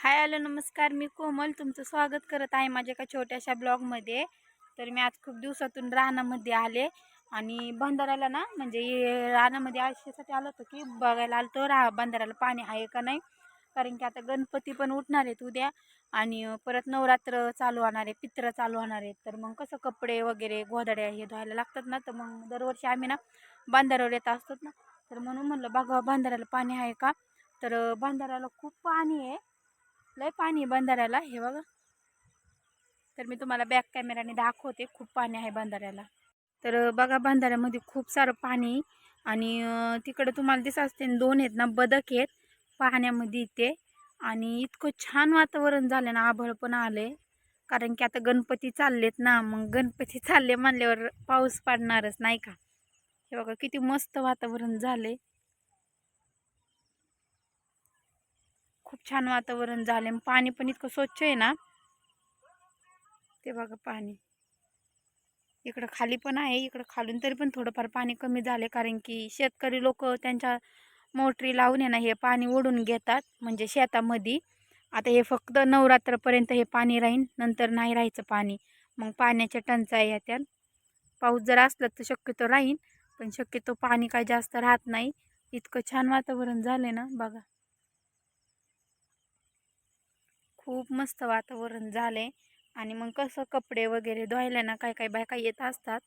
Hi hello नमस्कार. मी कोमल तुमचं स्वागत करत आहे माझ्या एका छोट्याशा ब्लॉगमध्ये. तर मी आज खूप दिवसातून रानामध्ये आले आणि बंधाऱ्याला ना म्हणजे रानामध्ये आयुष्यासाठी आलो होतो की बघायला आलो तो रा बंधाऱ्याला पाणी आहे का नाही? कारण की आता गणपती पण उठणार आहेत उद्या आणि परत नवरात्र चालू होणार आहे पित्र चालू होणार आहेत. तर मग कसं कपडे वगैरे गोधड्या हे धुवायला लागतात ना तर मग दरवर्षी आम्ही ना बांधाऱ्यावर येत असतो ना. तर म्हणून म्हणलं बघा बांधाऱ्याला पाणी आहे का? तर बांधाऱ्याला खूप पाणी आहे. लय पाणी आहे बंधाऱ्याला हे बघा. तर मी तुम्हाला बॅक कॅमेराने दाखवते खूप पाणी आहे बंधाऱ्याला. तर बघा बंधाऱ्यामध्ये खूप सारं पाणी आणि तिकडं तुम्हाला दिसत असते दोन आहेत ना बदक आहेत पाण्यामध्ये इथे. आणि इतकं छान वातावरण झालं ना आभळ पण आले कारण की आता गणपती चाललेत ना मग गणपती चालले म्हणल्यावर पाऊस पडणारच नाही का? हे बघा किती मस्त वातावरण झाले खूप छान वातावरण झालं पाणी पण इतकं स्वच्छ आहे ना. ते बघा पाणी. इकडं खाली पण आहे इकडं खालून तरी पण थोडंफार पाणी कमी झाले कारण की शेतकरी लोक त्यांच्या मोटरी लावून आहे ना हे पाणी ओढून घेतात म्हणजे शेतामध्ये. आता हे फक्त नवरात्रपर्यंत हे पाणी राहीन नंतर नाही राहायचं पाणी. मग पाण्याच्या टंचाई येत्यात पाऊस जर असला तर शक्यतो राहीन पण शक्यतो पाणी काय जास्त राहत नाही. इतकं छान वातावरण झालं ना बघा. खूप मस्त वातावरण झाले आणि मग कसं कपडे वगैरे धुवायला ना काय काय बायका येत असतात.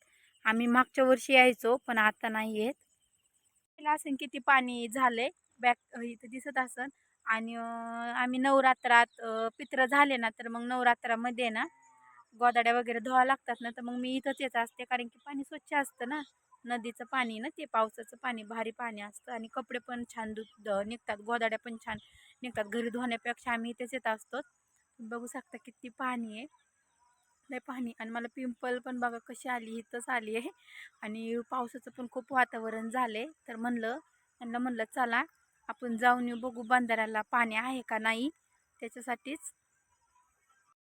आम्ही मागच्या वर्षी यायचो पण आता नाही येत. तिला असेल किती पाणी झालंय बॅक इथं दिसत असन. आणि आम्ही नवरात्रात पित्र झाले ना तर मग नवरात्रामध्ये ना गोदाड्या वगैरे धुवा लागतात ना तर मग मी इथंच येत असते. कारण की पाणी स्वच्छ असतं ना. नदीचं पाणी ना ते पावसाचं पाणी भारी पाणी असतं आणि कपडे पण छान धु निघतात गोदाड्या पण छान निघतात. घरी धुण्यापेक्षा आम्ही इथेच येत असतो. बघू शकता किती पाणी आहे. लय पाणी आणि मला पिंपल पण बघा कशी आली इथंच आली आहे. आणि पावसाचं पण खूप वातावरण झालं आहे तर म्हणलं त्यांना म्हणलं चला आपण जाऊन येऊ बघू बंधाऱ्याला पाणी आहे का नाही. त्याच्यासाठीच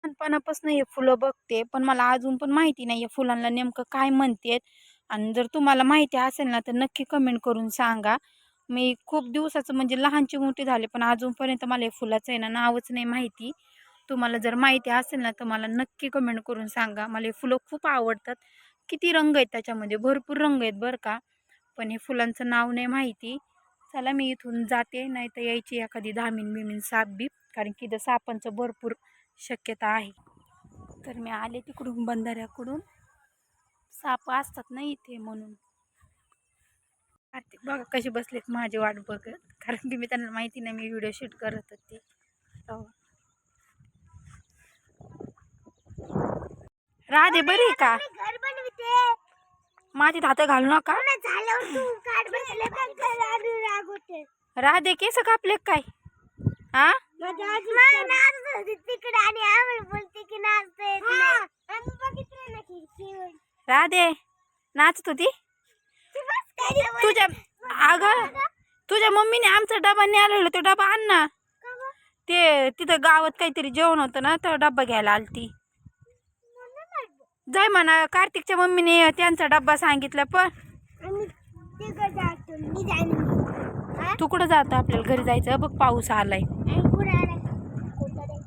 लहानपणापासून हे फुलं बघते पण मला अजून पण माहिती नाही आहे फुलांना नेमकं काय म्हणतेत. आणि जर तुम्हाला माहिती असेल ना तर नक्की कमेंट करून सांगा. मी खूप दिवसाचं म्हणजे लहानची मोठी झाले पण अजूनपर्यंत मला हे फुलाचं आहे ना नावच नाही माहिती. तुम्हाला जर माहिती असेल ना तर मला नक्की कमेंट करून सांगा. मला हे फुलं खूप आवडतात. किती रंग आहेत त्याच्यामध्ये? भरपूर रंग आहेत बरं का. पण हे फुलांचं नाव नाही माहिती. चला मी इथून जाते नाही तर यायची एखादी धामीन बिमीन साप बीप कारण की इथं सापांचं भरपूर शक्यता आहे. तर मी आले तिकडून बंधाऱ्याकडून. साप असतात ना इथे म्हणून. कार्तिक बघा कसे बसलेत माझी वाट बघत. कारण की मी त्यांना माहिती नाही मी व्हिडिओ शूट करत होते. राधे बरी का? माझी हात घालू नका. राधे केस कापले काय? हा तिकडे आणि आम्ही बोलते की नाचते आम्ही बघितलं ना खिडकीवर राधे नाचत होती? तुझ्या अगं तुझ्या मम्मीने आमचा डबा न्यायला तो डबा आण ना. ते तिथं गावात काहीतरी जेवण होतं ना तो डब्बा घ्यायला आलती. जाय म्हणा कार्तिकच्या मम्मीने त्यांचा डब्बा सांगितला पण. तू कुठं जातो? आपल्याला घरी जायचं? बघ पाऊस आलाय आणि कुठे आला कोणता रे?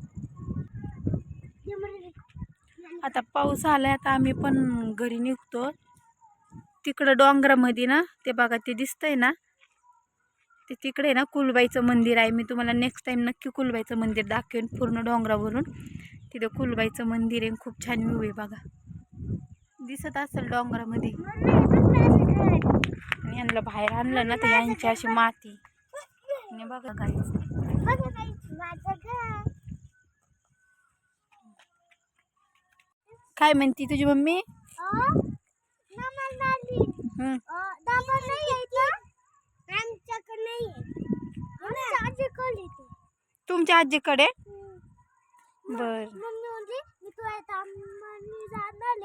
ते म्हणे, आता पाऊस आलाय आता आम्ही पण घरी निघतो. तिकडं डोंगरामध्ये ना ते बघा ते दिसतंय ना. ते तिकडे ना कुलबाईचं मंदिर आहे. मी तुम्हाला नेक्स्ट टाईम नक्की कुलबाईचं मंदिर दाखवेन पूर्ण डोंगरावरून. तिथं कुलबाईचं मंदिर आहे. खूप छान व्ह्यू आहे बघा. दिसत असेल डोंगरामध्ये. आणि यांना बाहेर आणलं ना तर यांची अशी माती. आणि बघा काय बघ बाई, माझं घर. काय म्हणती तुझी मम्मी अं? नमन दादी. हं. अं, दाबा नाही आहे इथं? आमच्याकडे नाही आहे. आमच्या आजीकडे येते. तुमच्या आजीकडे हं. बर मम्मी म्हणते, मी तुला येतं. आम्ही जाणार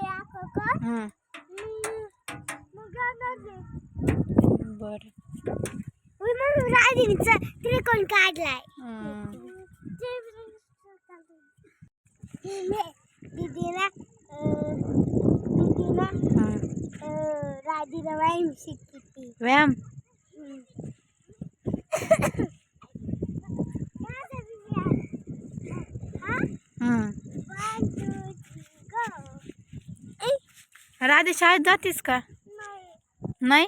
आहे आकाकडं. हं. मी- मग जाणार आहे. बर. त्रिकोण काढलाय? दीदीला हं. राधीला व्यायाम शिकते व्यायाम. राधे शाळेत जातीस का? नाही? नाही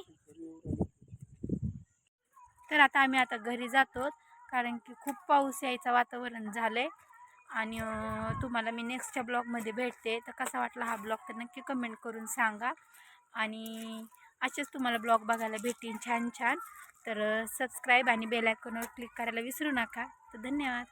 तर आता आम्ही आता घरी जातो कारण की खूप पाऊस यायचं वातावरण झालंय. आणि तुम्हाला मी नेक्स्टच्या ब्लॉगमध्ये भेटते. तर कसा वाटला हा ब्लॉग तर नक्की कमेंट करून सांगा. आणि असेच तुम्हाला ब्लॉग बघायला भेटेन छान छान. तर सबस्क्राईब आणि बेल आयकॉनवर क्लिक करायला विसरू नका. तर धन्यवाद.